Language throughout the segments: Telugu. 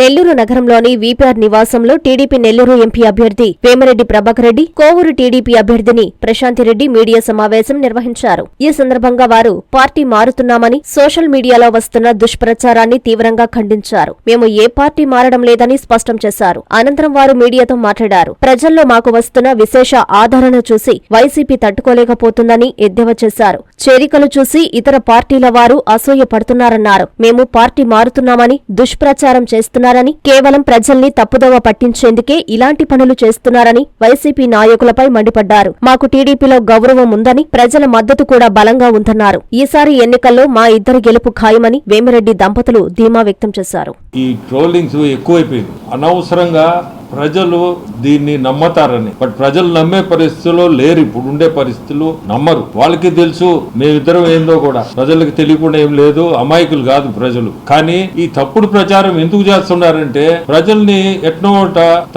నెల్లూరు నగరంలోని వీపీఆర్ నివాసంలో టీడీపీ నెల్లూరు ఎంపీ అభ్యర్థి వేమిరెడ్డి ప్రభాకర్ రెడ్డి కోవూరు టీడీపీ అభ్యర్థిని ప్రశాంతిరెడ్డి మీడియా సమావేశం నిర్వహించారు. ఈ సందర్భంగా వారు పార్టీ మారుతున్నామని సోషల్ మీడియాలో వస్తున్న దుష్ప్రచారాన్ని తీవ్రంగా ఖండించారు. మేము ఏ పార్టీ మారడం లేదని స్పష్టం చేశారు. అనంతరం వారు మీడియాతో మాట్లాడారు. ప్రజల్లో మాకు వస్తున్న విశేష ఆదరణ చూసి వైసీపీ తట్టుకోలేకపోతుందని ఎద్దేవా చేశారు. చేరికలు చూసి ఇతర పార్టీల వారు అసూయ పడుతున్నారన్నారు. మేము పార్టీ మారుతున్నామని దుష్ప్రచారం చేస్తున్నారని కేవలం ప్రజల్ని తప్పుదోవ పట్టించేందుకే ఇలాంటి పనులు చేస్తున్నారని వైసీపీ నాయకులపై మండిపడ్డారు. మాకు టీడీపీలో గౌరవం ఉందని ప్రజల మద్దతు కూడా బలంగా ఉందన్నారు. ఈసారి ఎన్నికల్లో మా ఇద్దరు గెలుపు ఖాయమని వేమిరెడ్డి దంపతులు ధీమా వ్యక్తం చేశారు. ఈ ట్రోలింగ్స్ ఎక్కువైపోయింది. అనవసరంగా ప్రజలు దీన్ని నమ్మతారని. బట్ ప్రజలు నమ్మే పరిస్థితుల్లో లేరు ఇప్పుడు ఉండే పరిస్థితులు నమ్మరు. వాళ్ళకి తెలుసు మేమిద్దరం ఏందో కూడా. ప్రజలకు తెలియకుండా ఏం లేదు అమాయకులు కాదు ప్రజలు. కానీ ఈ తప్పుడు ప్రచారం ఎందుకు చేస్తున్నారంటే ప్రజల్ని ఎట్నో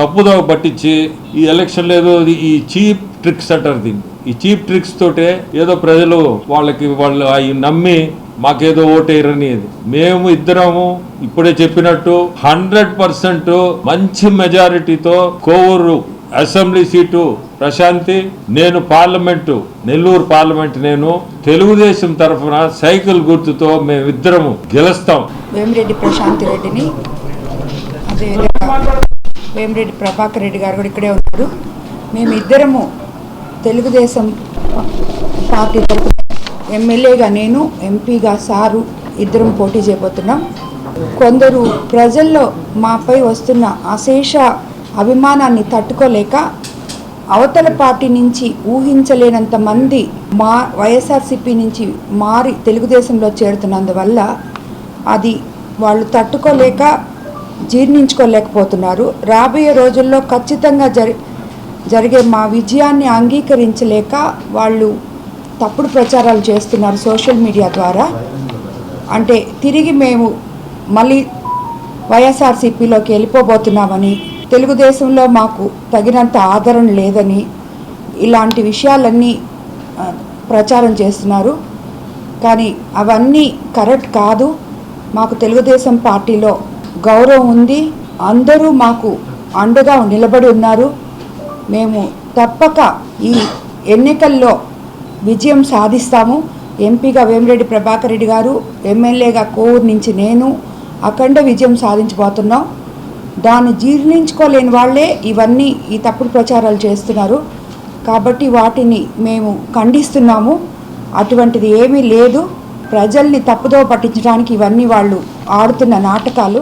తప్పుదో పట్టించి ఈ ఎలక్షన్ లేదు ఈ చీప్ ట్రిక్స్ అంటారు దీన్ని. ఈ చీప్ ట్రిక్స్ తోటే ఏదో ప్రజలు వాళ్ళకి వాళ్ళు అవి నమ్మి మాకేదో ఓటేయరని మేము ఇద్దరము ఇప్పుడే చెప్పినట్టు హండ్రెడ్ పర్సెంట్ మంచి మెజారిటీతో కోవూరు అసెంబ్లీ సీటు ప్రశాంతి నేను పార్లమెంటు నెల్లూరు పార్లమెంట్ నేను తెలుగుదేశం తరఫున సైకిల్ గుర్తుతో మేమిద్దరము గెలుస్తాం. వేమిరెడ్డి ప్రశాంతి రెడ్డిని వేమిరెడ్డి ప్రభాకర్ రెడ్డి గారు కూడా ఇక్కడే ఉన్నారు. మేమిద్దరము తెలుగుదేశం పార్టీ తరఫున ఎమ్మెల్యేగా నేను ఎంపీగా సారు ఇద్దరం పోటీ చేయబోతున్నాం. కొందరు ప్రజల్లో మాపై వస్తున్న అశేష అభిమానాన్ని తట్టుకోలేక అవతల పార్టీ నుంచి ఊహించలేనంత మంది మా వైఎస్ఆర్సీపీ నుంచి మారి తెలుగుదేశంలో చేరుతున్నందువల్ల అది వాళ్ళు తట్టుకోలేక జీర్ణించుకోలేకపోతున్నారు. రాబోయే రోజుల్లో ఖచ్చితంగా జరి జరిగే మా విజయాన్ని అంగీకరించలేక వాళ్ళు తప్పుడు ప్రచారాలు చేస్తున్నారు సోషల్ మీడియా ద్వారా. అంటే తిరిగి మేము మళ్ళీ వైఎస్ఆర్సీపీలోకి వెళ్ళిపోబోతున్నామని తెలుగుదేశంలో మాకు తగినంత ఆదరణ లేదని ఇలాంటి విషయాలన్నీ ప్రచారం చేస్తున్నారు. కానీ అవన్నీ కరెక్ట్ కాదు. మాకు తెలుగుదేశం పార్టీలో గౌరవం ఉంది. అందరూ మాకు అండగా నిలబడి ఉన్నారు. మేము తప్పక ఈ ఎన్నికల్లో విజయం సాధిస్తాము. ఎంపీగా వేమిరెడ్డి ప్రభాకర్ రెడ్డి గారు ఎమ్మెల్యేగా కోవూరు నుంచి నేను అఖండ విజయం సాధించబోతున్నాం. దాన్ని జీర్ణించుకోలేని వాళ్ళే ఇవన్నీ ఈ తప్పుడు ప్రచారాలు చేస్తున్నారు. కాబట్టి వాటిని మేము ఖండిస్తున్నాము. అటువంటిది ఏమీ లేదు. ప్రజల్ని తప్పుదో పట్టించడానికి ఇవన్నీ వాళ్ళు ఆడుతున్న నాటకాలు.